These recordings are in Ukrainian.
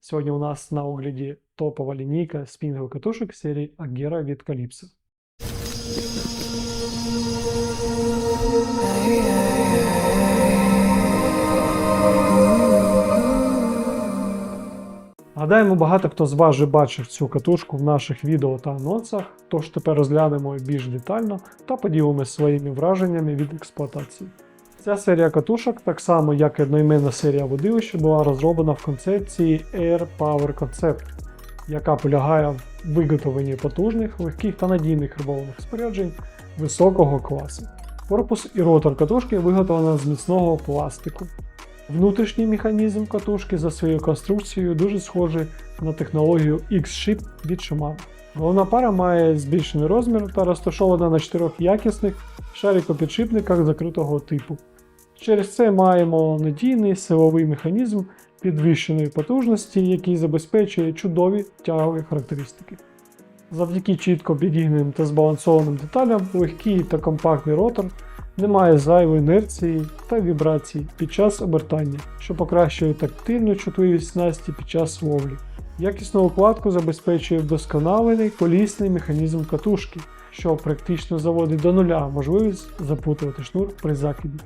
Сьогодні у нас на огляді топова лінійка спінгових катушок серії Agera від Calypso. Гадаємо, багато хто з вас вже бачив цю катушку в наших відео та анонсах, тож тепер розглянемо більш детально та поділимося своїми враженнями від експлуатації. Ця серія катушок, так само як і одноіменна серія водилища, була розроблена в концепції Air Power Concept, яка полягає в виготовленні потужних, легких та надійних риболовних споряджень високого класу. Корпус і ротор катушки виготовлено з міцного пластику. Внутрішній механізм катушки за своєю конструкцією дуже схожий на технологію X-Ship від Shimano. Головна пара має збільшений розмір та розташована на чотирьох якісних шарикопідшипниках закритого типу. Через це маємо надійний силовий механізм підвищеної потужності, який забезпечує чудові тягові характеристики. Завдяки чітко підігненим та збалансованим деталям, легкий та компактний ротор не має зайвої інерції та вібрацій під час обертання, що покращує тактильну чутливість снасті під час ловлі. Якісну укладку забезпечує вдосконалений колісний механізм катушки, що практично заводить до нуля можливість запутувати шнур при закиді.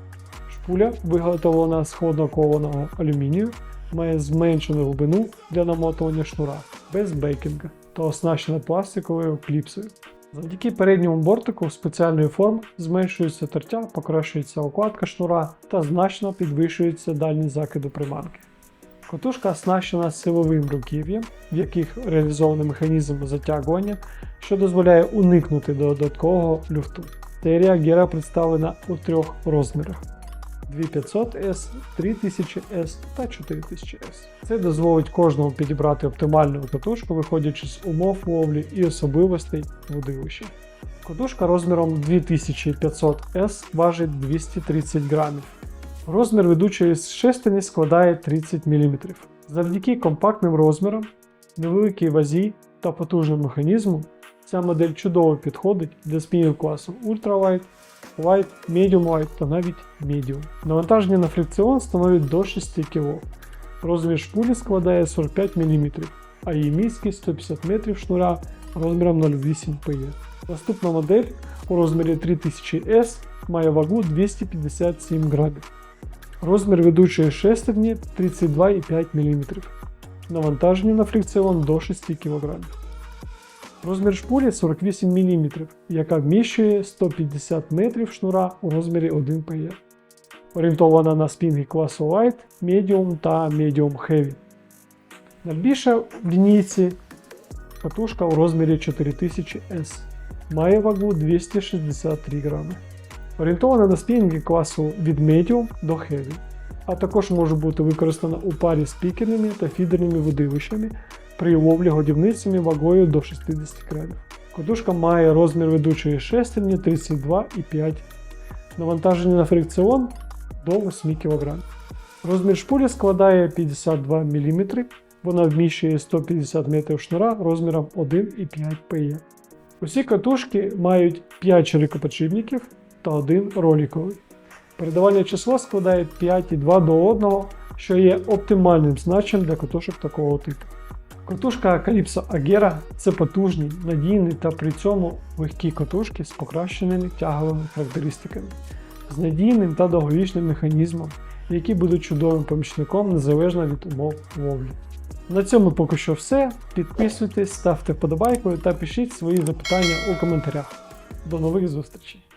Шпуля, виготовлена з холоднокованого алюмінію, має зменшену глибину для намотування шнура без бейкінга та оснащена пластиковою кліпсою. Завдяки передньому бортику спеціальної форми зменшується тертя, покращується укладка шнура та значно підвищується дальність закиду приманки. Катушка оснащена силовим руків'ям, в яких реалізований механізм затягування, що дозволяє уникнути додаткового люфту. Серія Gera представлена у трьох розмірах: 2500S, 3000S та 4000S. Це дозволить кожному підібрати оптимальну катушку, виходячи з умов ловлі і особливостей водилища. Катушка розміром 2500S важить 230 грамів. Розмір ведучої шестини складає 30 мм. Завдяки компактним розмірам, невеликій вазі та потужному механізму ця модель чудово підходить для спінів класу Ultralight, Light, Medium Light та навіть Medium. Навантаження на фрикціон становить до 6 кг. Розмір шпулі складає 45 мм, а її міськість 150 метрів шнура розміром 0,8 PE. Наступна модель у розмірі 3000S має вагу 257 грамів. Розмір ведучої шестерні 32,5 мм. Навантаження на фрикціон до 6 кг. Розмір шпулі 48 мм, яка вміщує 150 метрів шнура у розмірі 1 PR. Орієнтована на спінги класу Light, Medium та Medium Heavy. Найбільша в лінійці катушка у розмірі 4000S. Має вагу 263 грами. Орієнтована на спінги класу від Medium до Heavy, а також може бути використана у парі з пікерними та фідерними водилищами при ловлі годівницями вагою до 60 грамів. Катушка має розмір ведучої шестерні 32,5 навантаження на фрикціон до 8 кг. Розмір шпулі складає 52 мм, вона вміщує 150 метрів шнура розміром 1,5 PE. Усі катушки мають 5 широкоподшипників та один роликовий. Передавальне число складає 5,2 до 1, що є оптимальним значенням для катушок такого типу. Катушка Calypso Agera це потужні, надійні та при цьому легкі катушки з покращеними тяговими характеристиками, з надійним та довговічним механізмом, які будуть чудовим помічником незалежно від умов ловлі. На цьому поки що все. Підписуйтесь, ставте вподобайку та пишіть свої запитання у коментарях. До нових зустрічей!